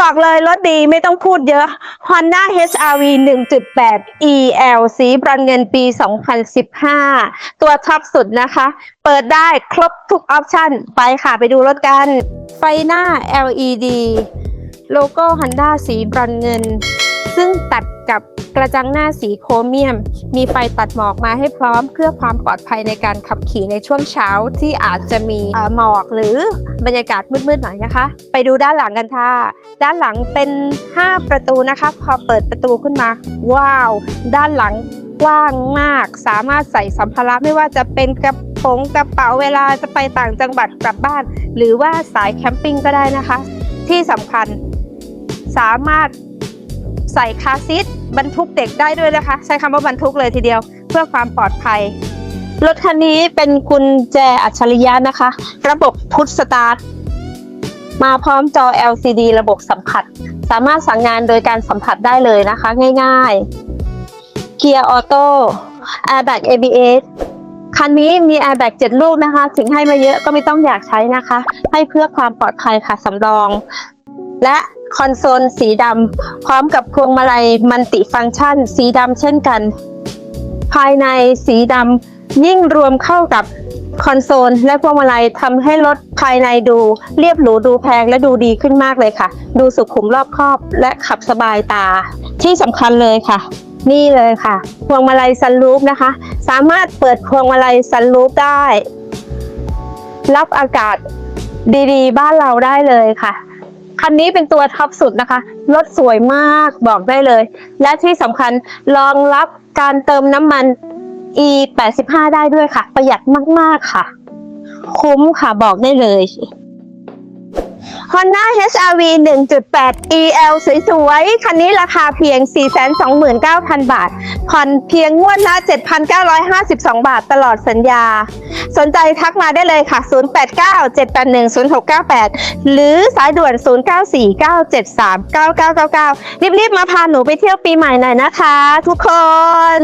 บอกเลยรถดีไม่ต้องพูดเยอะ Honda HRV 1.8 EL สีบรอนเงินปี 2015 ตัวท็อปสุดนะคะ เปิดได้ครบทุกออปชั่น ไปค่ะไปดูรถกัน ไฟหน้า LED โลโก้ Honda สีบรอนเงิน ซึ่งตัดกับ กระจังหน้าสีโครเมียม มีไฟตัดหมอกมาให้พร้อมเพื่อความปลอดภัยในการขับขี่ในช่วงเช้าที่อาจจะมีหมอกหรือบรรยากาศมืดๆหน่อยนะคะ ไปดูด้านหลังกันค่ะ ด้านหลังเป็น 5 ประตูนะคะ พอเปิดประตูขึ้นมา ว้าว ด้านหลังกว้างมาก สามารถใส่สัมภาระไม่ว่าจะเป็นกระโปรงกระเป๋าเวลาจะไปต่างจังหวัดกลับบ้าน หรือว่าสายแคมปิ้งก็ได้นะคะ ที่สำคัญสามารถ ใส่คาซีทบรรทุกเด็กได้ด้วยนะคะ ใช้คำว่าบรรทุกเลยทีเดียว เพื่อความปลอดภัย รถคันนี้เป็นกุญแจอัจฉริยะนะคะ ระบบพุทสตาร์ทมาพร้อมจอ LCD ระบบสัมผัส สามารถสั่งงานโดยการสัมผัสได้เลยนะคะ ง่ายๆ เกียร์ออโต้ Airbag ABS คันนี้มี Airbag 7ลูกนะคะ ถึงให้มาเยอะก็ไม่ต้องอยากใช้นะคะ ให้เพื่อความปลอดภัยค่ะสำรอง และ คอนโซลสีดำพร้อมกับพวงมาลัยมัลติฟังก์ชัน สีดำเช่นกัน ภายในสีดำยิ่งรวมเข้ากับคอนโซลและพวงมาลัยทำให้รถภายในดู เรียบหรูดูแพงและดูดีขึ้นมากเลยค่ะ ดูสุขุมรอบคอบและขับสบายตา ที่สำคัญเลยค่ะ นี่เลยค่ะ พวงมาลัยซันรูฟนะคะ สามารถเปิดพวงมาลัยซันรูฟได้ รับอากาศดีๆ บ้านเราได้เลยค่ะ คันนี้เป็นตัวท็อปสุดนะคะ รถสวยมากบอกได้เลย และที่สำคัญรองรับการเติมน้ำมัน e 8 5ได้ด้วยค่ะ ประหยัดมาก ๆ ค่ะ คุ้มค่ะบอกได้เลย Honda HRV 1.8 EL สวยๆ คันนี้ราคาเพียง 429,000 บาท ผ่อนเพียงงวดละ 7,952 บาทตลอดสัญญา สนใจทักมาได้เลยค่ะ 089-781-0698 หรือสายด่วน 0949739999 รีบๆ มาพาหนูไปเที่ยวปีใหม่หน่อยนะคะทุกคน